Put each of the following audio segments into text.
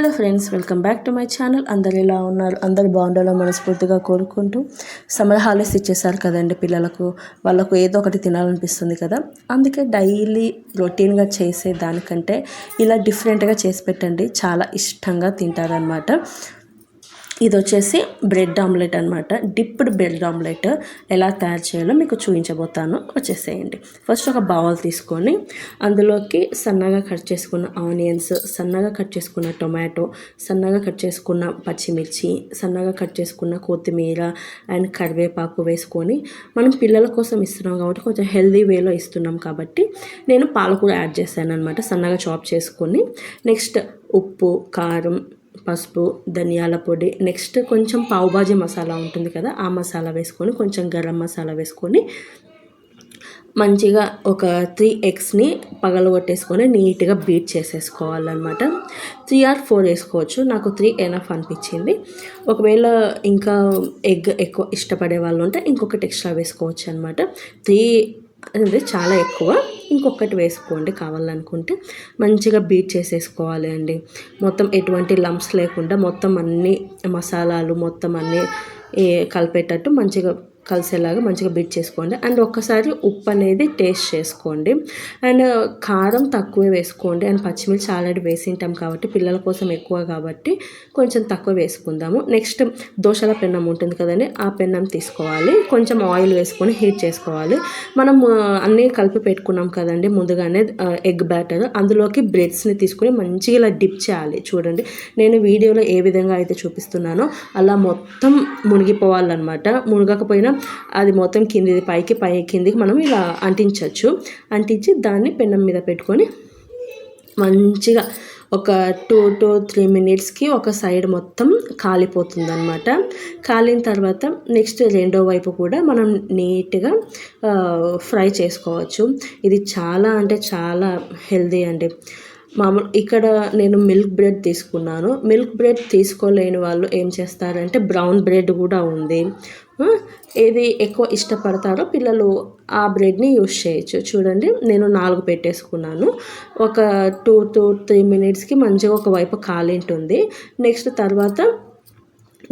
Hello friends welcome back to my channel. అందరు ఎలా ఉన్నారు? అందరు బాగుండాలో మనస్ఫూర్తిగా కోరుకుంటూ సమ్మర్ హాలిడేస్ ఇచ్చేసారు కదండి పిల్లలకు. వాళ్ళకు ఏదో ఒకటి తినాలనిపిస్తుంది కదా. అందుకే డైలీ రొటీన్గా చేసే దానికంటే ఇలా డిఫరెంట్గా చేసి పెట్టండి. చాలా ఇష్టంగా తింటారనమాట ఇది వచ్చేసి బ్రెడ్ ఆమ్లెట్ అనమాట డిప్డ్ బ్రెడ్ ఆమ్లెట్ ఎలా తయారు చేయాలో మీకు చూపించబోతాను. వచ్చేసేయండి. ఫస్ట్ ఒక బౌల్ తీసుకొని అందులోకి సన్నగా కట్ చేసుకున్న ఆనియన్స్ సన్నగా కట్ చేసుకున్న టొమాటో సన్నగా కట్ చేసుకున్న పచ్చిమిర్చి సన్నగా కట్ చేసుకున్న కొత్తిమీర అండ్ కరివేపాకు వేసుకొని మనం పిల్లల కోసం ఇస్తున్నాం కాబట్టి కొంచెం హెల్దీ వేలో ఇస్తున్నాం కాబట్టి నేను పాలకూర యాడ్ చేశాను అనమాట సన్నగా చాప్ చేసుకొని నెక్స్ట్ ఉప్పు కారం పసుపు ధనియాల పొడి నెక్స్ట్ కొంచెం పావుబాజీ మసాలా ఉంటుంది కదా ఆ మసాలా వేసుకొని కొంచెం గరం మసాలా వేసుకొని మంచిగా ఒక త్రీ ఎగ్స్ని పగలగొట్టేసుకొని నీట్గా బీట్ చేసేసుకోవాలన్నమాట. త్రీ ఆర్ ఫోర్ వేసుకోవచ్చు నాకు త్రీ ఎనఫ్ అనిపించింది. ఒకవేళ ఇంకా ఎగ్ ఎక్కువ ఇష్టపడే వాళ్ళు ఉంటే ఇంకొకటి ఎక్స్ట్రా వేసుకోవచ్చు అనమాట త్రీ అనేది చాలా ఎక్కువ. ఇంకొకటి వేసుకోండి కావాలనుకుంటే మంచిగా బీట్ చేసేసుకోవాలి అండి. మొత్తం ఎటువంటి లంప్స్ లేకుండా మొత్తం అన్ని మసాలాలు మొత్తం అన్నీ కలిపేటట్టు మంచిగా కలిసేలాగా మంచిగా బిట్ చేసుకోండి. అండ్ ఒక్కసారి ఉప్పు అనేది టేస్ట్ చేసుకోండి. అండ్ uh, కారం తక్కువే వేసుకోండి. అండ్ పచ్చిమిర్చి ఆల్రెడీ వేసింటాం కాబట్టి పిల్లల కోసం ఎక్కువ కాబట్టి కొంచెం తక్కువ వేసుకుందాము. నెక్స్ట్ దోశల పెన్నం ఉంటుంది కదండి ఆ పెన్నం తీసుకోవాలి. కొంచెం ఆయిల్ వేసుకొని హీట్ చేసుకోవాలి. మనం uh, అన్నీ కలిపి పెట్టుకున్నాం కదండి ముందుగానే uh, ఎగ్ బ్యాటర్ అందులోకి బ్రెడ్స్ని తీసుకొని మంచిగా ఇలా డిప్ చేయాలి. చూడండి నేను వీడియోలో ఏ విధంగా అయితే చూపిస్తున్నానో అలా మొత్తం మునిగిపోవాలన్నమాట. మునగకపోయినా అది మొత్తం కిందిది పైకి పై కిందికి మనం ఇలా అంటించవచ్చు అంటించి దాన్ని పెనం మీద పెట్టుకొని మంచిగా ఒక టూ టు త్రీ మినిట్స్కి ఒక సైడ్ మొత్తం కాలిపోతుంది అనమాట కాలిన తర్వాత నెక్స్ట్ రెండో వైపు కూడా మనం నీట్గా ఫ్రై చేసుకోవచ్చు. ఇది చాలా అంటే చాలా హెల్దీ అండి. మామూలు ఇక్కడ నేను మిల్క్ బ్రెడ్ తీసుకున్నాను. మిల్క్ బ్రెడ్ తీసుకోలేని వాళ్ళు ఏం చేస్తారంటే బ్రౌన్ బ్రెడ్ కూడా ఉంది. Hmm? ఏది ఎక్కువ ఇష్టపడతారో పిల్లలు ఆ బ్రెడ్ని యూస్ చేయొచ్చు. చూడండి నేను నాలుగు పెట్టేసుకున్నాను. ఒక టూ టూ త్రీ మినిట్స్కి మంచిగా ఒకవైపు కాలింటుంది. నెక్స్ట్ తర్వాత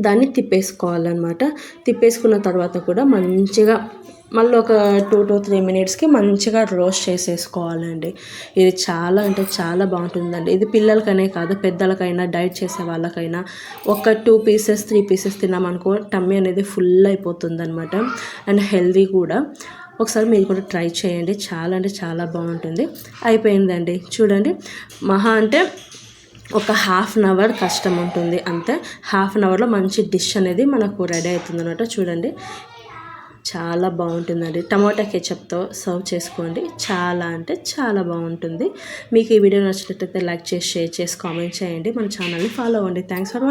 దాన్ని తిప్పేసుకోవాలన్నమాట. తిప్పేసుకున్న తర్వాత కూడా మంచిగా మళ్ళీ ఒక టూ టు త్రీ మినిట్స్కి మంచిగా రోస్ట్ చేసేసుకోవాలండి. ఇది చాలా అంటే చాలా బాగుంటుందండి. ఇది పిల్లలకనే కాదు పెద్దలకైనా డైట్ చేసే వాళ్ళకైనా ఒక టూ పీసెస్ త్రీ పీసెస్ తిన్నామనుకో టమ్మీ అనేది ఫుల్ అయిపోతుంది అనమాట అండ్ హెల్దీ కూడా. ఒకసారి మీరు కూడా ట్రై చేయండి. చాలా అంటే చాలా బాగుంటుంది. అయిపోయిందండి. చూడండి. మహా అంటే ఒక హాఫ్ అన్ అవర్ కష్టం ఉంటుంది. అంతే. హాఫ్ అన్ అవర్లో మంచి డిష్ అనేది మనకు రెడీ అవుతుంది అనమాట చూడండి. చాలా బాగుంటుందండి. టమాటా కెచప్తో సర్వ్ చేసుకోండి. చాలా అంటే చాలా బాగుంటుంది. మీకు ఈ వీడియో నచ్చినట్లయితే లైక్ చేసి షేర్ చేసి కామెంట్ చేయండి. మన ఛానల్ని ఫాలో అవ్వండి. Thanks for